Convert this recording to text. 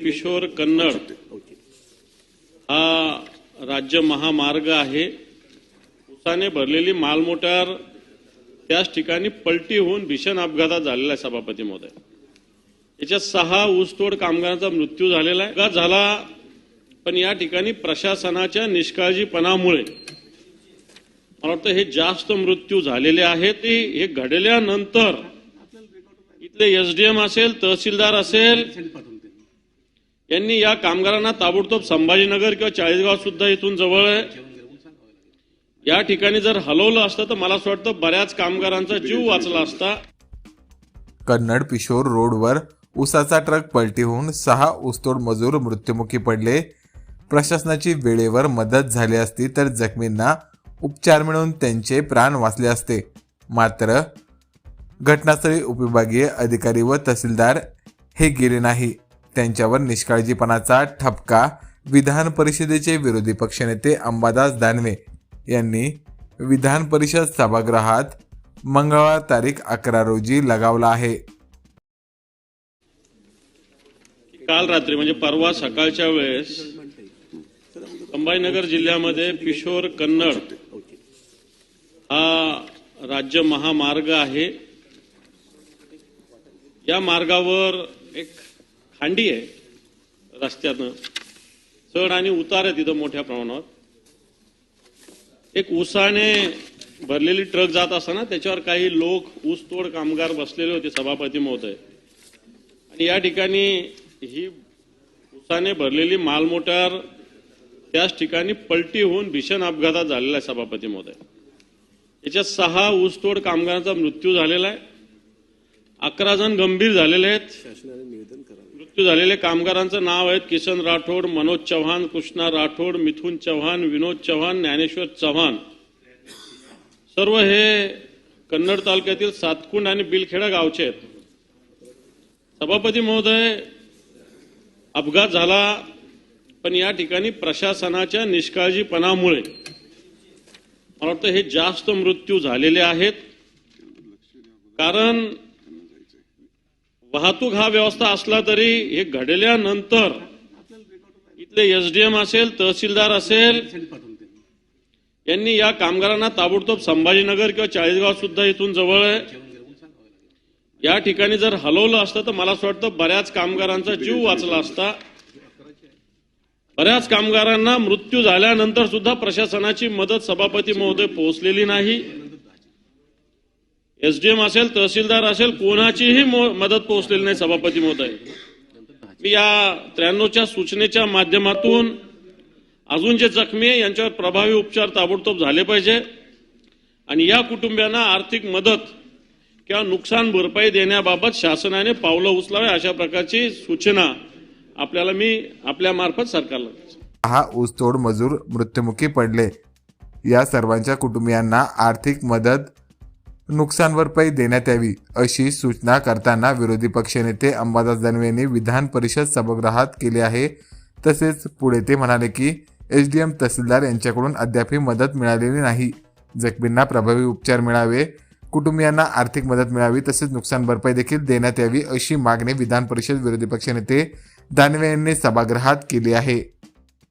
किशोर कन्नड हा राज्य महामार्ग आहे. उसाने भरलेली मालमोटार त्याच ठिकाणी पलटी होऊन भीषण अपघातात झालेला आहे सभापती महोदय. याच्यात सहा ऊसतोड कामगारांचा मृत्यू झालेला आहे. अपघात झाला पण या ठिकाणी प्रशासनाच्या निष्काळजीपणामुळे मला वाटतं हे जास्त मृत्यू झालेले आहेत. हे घडल्यानंतर इथले एसडीएम असेल तहसीलदार असेल यांनी या कामगारांना ताबडतोब संभाजीनगर किंवा चाळीसगाव सुद्धा इथून जवळ आहे. या ठिकाणी जर हलवलं असतं तर मला असं वाटतं बऱ्याच कामगारांचा जीव वाचला असता. कन्नड पिशोर रोडवर उसाचा ट्रक पलटी होऊन सहा ऊसतोड मजूर मृत्युमुखी पडले. प्रशासनाची वेळेवर मदत झाली असती तर जखमींना उपचार मिळून त्यांचे प्राण वाचले असते. मात्र घटनास्थळी उपविभागीय अधिकारी व तहसीलदार हे गेले नाही. त्यांच्यावर निष्काळजीपणाचा ठपका विधान परिषदेचे विरोधी पक्षनेते अंबादास दानवे यांनी विधान परिषद सभागृहात मंगळवार तारीख अकरा रोजी लगावला आहे. काल रात्री म्हणजे परवा सकाळच्या वेळेस संभाजीनगर जिल्ह्यामध्ये किशोर कन्नड हा राज्य महामार्ग आहे. या मार्गावर एक खांडी आहे रस्त्यानं चढ आणि उतार आहे तिथं मोठ्या प्रमाणावर. एक उसाने भरलेली ट्रक जात असताना त्याच्यावर काही लोक ऊसतोड कामगार बसलेले होते सभापती महोदय. आणि या ठिकाणी ही उसाने भरलेली मालमोटार त्याच ठिकाणी पलटी होऊन भीषण अपघातात झालेला आहे सभापती महोदय. याच्यात सहा ऊसतोड कामगारांचा मृत्यू झालेला आहे. अकरा जण गंभीर झालेले आहेत. मृत्यू झालेले कामगारांचं नाव आहेत किसन राठोड मनोज चव्हाण कृष्णा राठोड मिथुन चव्हाण विनोद चव्हाण ज्ञानेश्वर चव्हाण. सर्व हे कन्नड तालुक्यातील सातकुंड आणि बिलखेडा गावचे आहेत. सभापती महोदय अपघात झाला पण या ठिकाणी प्रशासनाच्या निष्काळजीपणामुळे मला वाटतं हे जास्त मृत्यू झालेले आहेत. कारण वाहतूक हा व्यवस्था असला तरी हे घडल्यानंतर इथले एसडीएम असेल तहसीलदार असेल यांनी या कामगारांना ताबडतोब संभाजीनगर किंवा चाळीसगाव सुद्धा इथून जवळ आहे. या ठिकाणी जर हलवलं असतं तर मला असं वाटतं बऱ्याच कामगारांचा जीव वाचला असता. बऱ्याच कामगारांना मृत्यू झाल्यानंतर सुद्धा प्रशासनाची मदत सभापती महोदय पोहोचलेली नाही. एसडीएम असेल तहसीलदार असेल कोणाचीही मदत पोहोचलेली नाही सभापती महोदय. मी या त्र्याण्णवच्या सूचनेच्या माध्यमातून अजून जे जखमी आहे यांच्यावर प्रभावी उपचार ताबडतोब झाले पाहिजे आणि या कुटुंबियांना आर्थिक मदत किंवा नुकसान भरपाई देण्याबाबत शासनाने पावलं उचलावे अशा प्रकारची सूचना आपल्याला मी आपल्या मार्फत सरकारला हा ऊसतोड मजूर मृत्युमुखी पडले. या सर्वांच्या कुटुंबियांना आर्थिक मदत नुकसान भरपाई देण्यात यावी अशी सूचना करताना विरोधी पक्षनेते अंबादास दानवे यांनी विधान परिषद सभागृहात केले आहे. तसेच पुढे ते म्हणाले की एच डी एम तहसीलदार यांच्याकडून अद्यापही मदत मिळालेली नाही. जखमींना प्रभावी उपचार मिळावे कुटुंबियांना आर्थिक मदत मिळावी तसेच नुकसान भरपाई देखील देण्यात यावी अशी मागणी विधान परिषद विरोधी पक्षनेते दानवे यांनी सभागृहात केली आहे.